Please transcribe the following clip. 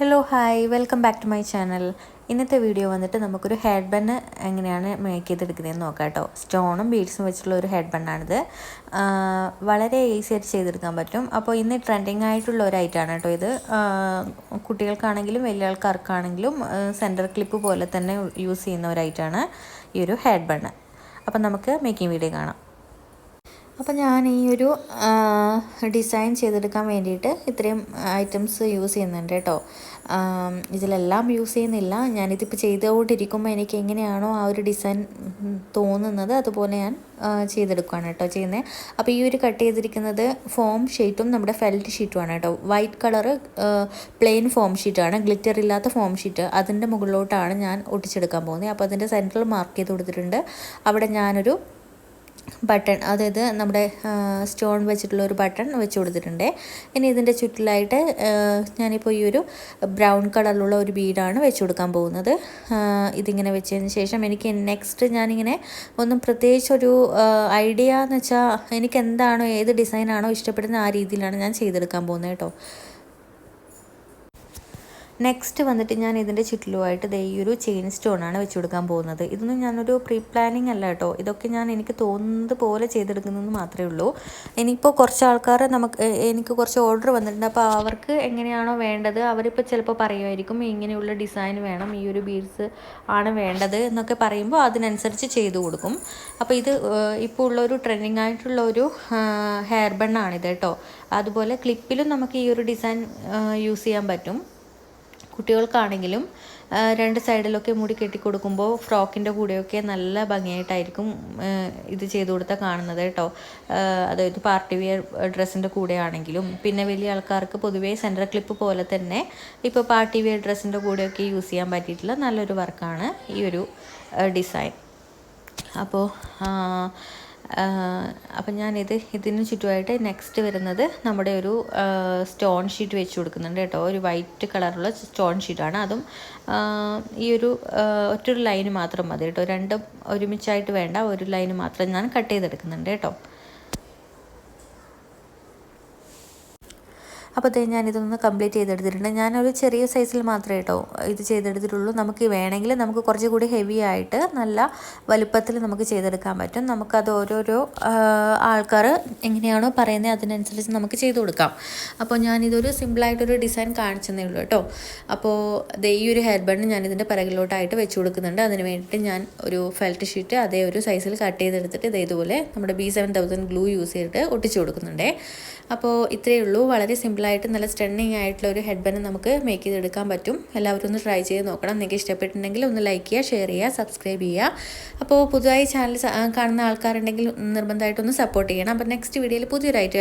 Hello hi welcome back to my channel ഇന്നത്തെ video വന്നിട്ട് നമുക്കൊരു ഹെഡ് ബണ്ണ് എങ്ങനെയാണ് മേക്ക് ചെയ്തെടുക്കുന്നതെന്ന് നോക്കാം കേട്ടോ. സ്റ്റോണും ബീഡ്സും വെച്ചിട്ടുള്ള ഒരു ഹെഡ് ബണ്ണാണിത് വളരെ ഈസി ആയിട്ട് ചെയ്തെടുക്കാൻ പറ്റും. അപ്പോൾ ഇന്ന് ട്രെൻഡിങ് ആയിട്ടുള്ള ഒരു ഐറ്റമാണ് കേട്ടോ ഇത്. കുട്ടികൾക്കാണെങ്കിലും വലിയ ആൾക്കാർക്കാണെങ്കിലും സെന്റർ ക്ലിപ്പ് പോലെ തന്നെ യൂസ് ചെയ്യുന്ന ഒരു ഐറ്റമാണ് ഈ ഒരു ഹെഡ് ബണ്ണ് അപ്പം നമുക്ക് മേക്കിംഗ് വീഡിയോ കാണാം. അപ്പോൾ ഞാൻ ഈ ഒരു ഡിസൈൻ ചെയ്തെടുക്കാൻ വേണ്ടിയിട്ട് ഇത്രയും ഐറ്റംസ് യൂസ് ചെയ്യുന്നുണ്ട് കേട്ടോ. ഇതിലെല്ലാം യൂസ് ചെയ്യുന്നില്ല. ഞാനിതിപ്പോൾ ചെയ്തുകൊണ്ടിരിക്കുമ്പോൾ എനിക്ക് എങ്ങനെയാണോ ആ ഒരു ഡിസൈൻ തോന്നുന്നത് അതുപോലെ ഞാൻ ചെയ്തെടുക്കുകയാണ് കേട്ടോ ചെയ്യുന്നത് അപ്പോൾ ഈ ഒരു കട്ട് ചെയ്തിരിക്കുന്നത് ഫോം ഷീറ്റും നമ്മുടെ ഫെൽറ്റ് ഷീറ്റുമാണ് കേട്ടോ. വൈറ്റ് കളറ് പ്ലെയിൻ ഫോം ഷീറ്റാണ് ഗ്ലിറ്റർ ഇല്ലാത്ത ഫോം ഷീറ്റ് അതിന്റെ മുകളിലോട്ടാണ് ഞാൻ ഒട്ടിച്ചെടുക്കാൻ പോകുന്നത് അപ്പോൾ അതിന്റെ സെന്ററിൽ മാർക്ക് ചെയ്ത് കൊടുത്തിട്ടുണ്ട്. അവിടെ ഞാനൊരു ബട്ടൺ അതായത് നമ്മുടെ സ്റ്റോൺ വെച്ചിട്ടുള്ള ഒരു ബട്ടൺ വെച്ച് കൊടുത്തിട്ടുണ്ട്. ഇനി ഇതിന്റെ ചുറ്റിലായിട്ട് ഞാനിപ്പോൾ ഈ ഒരു ബ്രൗൺ കളറിലുള്ള ഒരു ബീഡാണ് വെച്ച് കൊടുക്കാൻ പോകുന്നത്. ഇതിങ്ങനെ വെച്ചതിന് ശേഷം എനിക്ക് നെക്സ്റ്റ് ഞാനിങ്ങനെ ഒന്നും പ്രത്യേകിച്ചൊരു ഐഡിയ എന്ന് വെച്ചാൽ എനിക്ക് എന്താണോ ഏത് ഡിസൈനാണോ ഇഷ്ടപ്പെടുന്ന ആ രീതിയിലാണ് ഞാൻ ചെയ്തെടുക്കാൻ പോകുന്നത് കേട്ടോ. നെക്സ്റ്റ് വന്നിട്ട് ഞാൻ ഇതിന്റെ ചുറ്റിലുമായിട്ട് ദേ ഈ ഒരു ചെയിൻ സ്റ്റോണാണ് വെച്ച് കൊടുക്കാൻ പോകുന്നത്. ഇതൊന്നും ഞാനൊരു പ്രീ പ്ലാനിങ് അല്ല കേട്ടോ. ഇതൊക്കെ ഞാൻ എനിക്ക് തോന്നുന്നത് പോലെ ചെയ്തെടുക്കുന്നതെന്ന് മാത്രമേ ഉള്ളൂ. ഇനിയിപ്പോൾ കുറച്ച് ആൾക്കാർ നമുക്ക് എനിക്ക് കുറച്ച് ഓർഡർ വന്നിട്ടുണ്ട്. അപ്പോൾ അവർക്ക് എങ്ങനെയാണോ വേണ്ടത് അവരിപ്പോൾ ചിലപ്പോൾ പറയുമായിരിക്കും ഇങ്ങനെയുള്ള ഡിസൈൻ വേണം ഈ ഒരു ബീഡ്സ് ആണ് വേണ്ടത് എന്നൊക്കെ പറയുമ്പോൾ അതിനനുസരിച്ച് ചെയ്തു കൊടുക്കും. അപ്പോൾ ഇത് ഇപ്പോൾ ഉള്ളൊരു ട്രെൻഡിങ് ആയിട്ടുള്ള ഒരു ഹെയർ ബണ്ണാണിത് കേട്ടോ. അതുപോലെ ക്ലിപ്പിലും നമുക്ക് ഈ ഒരു ഡിസൈൻ യൂസ് ചെയ്യാൻ പറ്റും. കുട്ടികൾക്കാണെങ്കിലും രണ്ട് സൈഡിലൊക്കെ മുടി കെട്ടി കൊടുക്കുമ്പോൾ ഫ്രോക്കിന്റെ കൂടെയൊക്കെ നല്ല ഭംഗിയായിട്ടായിരിക്കും ഇത് ചെയ്തു കൊടുത്താൽ കാണുന്നത് കേട്ടോ. അതായത് പാർട്ടി വെയർ ഡ്രസ്സിന്റെ കൂടെയാണെങ്കിലും. പിന്നെ വലിയ ആൾക്കാർക്ക് പൊതുവേ സെന്റർ ക്ലിപ്പ് പോലെ തന്നെ ഇപ്പോൾ പാർട്ടി വെയർ ഡ്രസ്സിന്റെ കൂടെയൊക്കെ യൂസ് ചെയ്യാൻ പറ്റിയിട്ടുള്ള നല്ലൊരു വർക്കാണ് ഈ ഒരു ഡിസൈൻ. അപ്പോൾ അപ്പം ഞാനിത് ഇതിന് ചുറ്റുമായിട്ട് നെക്സ്റ്റ് വരുന്നത് നമ്മുടെ ഒരു സ്റ്റോൺ ഷീറ്റ് വെച്ച് കൊടുക്കുന്നുണ്ട് കേട്ടോ. ഒരു വൈറ്റ് കളറുള്ള സ്റ്റോൺ ഷീറ്റാണ് അതും ഈ ഒരു ഒറ്റൊരു ലൈന് മാത്രം മതി കേട്ടോ. രണ്ടും ഒരുമിച്ചായിട്ട് വേണ്ട ഒരു ലൈന് മാത്രം ഞാൻ കട്ട് ചെയ്തെടുക്കുന്നുണ്ട് കേട്ടോ. അപ്പോൾ ഞാൻ ഇതൊന്ന് കംപ്ലീറ്റ് ചെയ്തെടുത്തിട്ടുണ്ട്. ഞാനൊരു ചെറിയ സൈസിൽ മാത്രമേ കേട്ടോ ഇത് ചെയ്തെടുത്തിട്ടുള്ളൂ. നമുക്ക് വേണമെങ്കിൽ നമുക്ക് കുറച്ചുകൂടി ഹെവി ആയിട്ട് നല്ല വലുപ്പത്തിൽ നമുക്ക് ചെയ്തെടുക്കാൻ പറ്റും. നമുക്കത് ഓരോരോ ആൾക്കാർ എങ്ങനെയാണോ പറയുന്നത് അതിനനുസരിച്ച് നമുക്ക് ചെയ്തു കൊടുക്കാം. അപ്പോൾ ഞാനിതൊരു സിമ്പിളായിട്ടൊരു ഡിസൈൻ കാണിച്ചതേ ഉള്ളൂ കേട്ടോ അപ്പോൾ ദേ ഈ ഒരു ഹെയർ ബണ്ണ് ഞാനിതിന്റെ പിറകിലോട്ടായിട്ട് വെച്ച് കൊടുക്കുന്നുണ്ട്. അതിന് വേണ്ടിയിട്ട് ഞാൻ ഒരു ഫെൽറ്റ് ഷീറ്റ് അതേ ഒരു സൈസിൽ കട്ട് ചെയ്തെടുത്തിട്ട് ഇതേതുപോലെ നമ്മുടെ B seven thousand glue use ചെയ്തിട്ട് ഒട്ടിച്ചു കൊടുക്കുന്നുണ്ടേ. അപ്പോൾ ഇത്രയേ ഉള്ളൂ. വളരെ സിമ്പിളായിട്ട് നല്ല സ്റ്റണ്ണിങ് ആയിട്ടുള്ള ഒരു ഹെഡ് ബാൻഡ് നമുക്ക് മേക്ക് ചെയ്തെടുക്കാൻ പറ്റും. എല്ലാവരും ഒന്ന് ട്രൈ ചെയ്ത് നോക്കണം. നിങ്ങൾക്ക് ഇഷ്ടപ്പെട്ടിട്ടുണ്ടെങ്കിൽ ഒന്ന് ലൈക്ക് ചെയ്യുക ഷെയർ ചെയ്യുക സബ്സ്ക്രൈബ് ചെയ്യുക. അപ്പോൾ പുതുതായി ചാനൽ കാണുന്ന ആൾക്കാരുണ്ടെങ്കിൽ നിർബന്ധമായിട്ടൊന്ന് സപ്പോർട്ട് ചെയ്യണം. അപ്പോൾ നെക്സ്റ്റ് വീഡിയോയിൽ പുതിയൊരു ഐറ്റം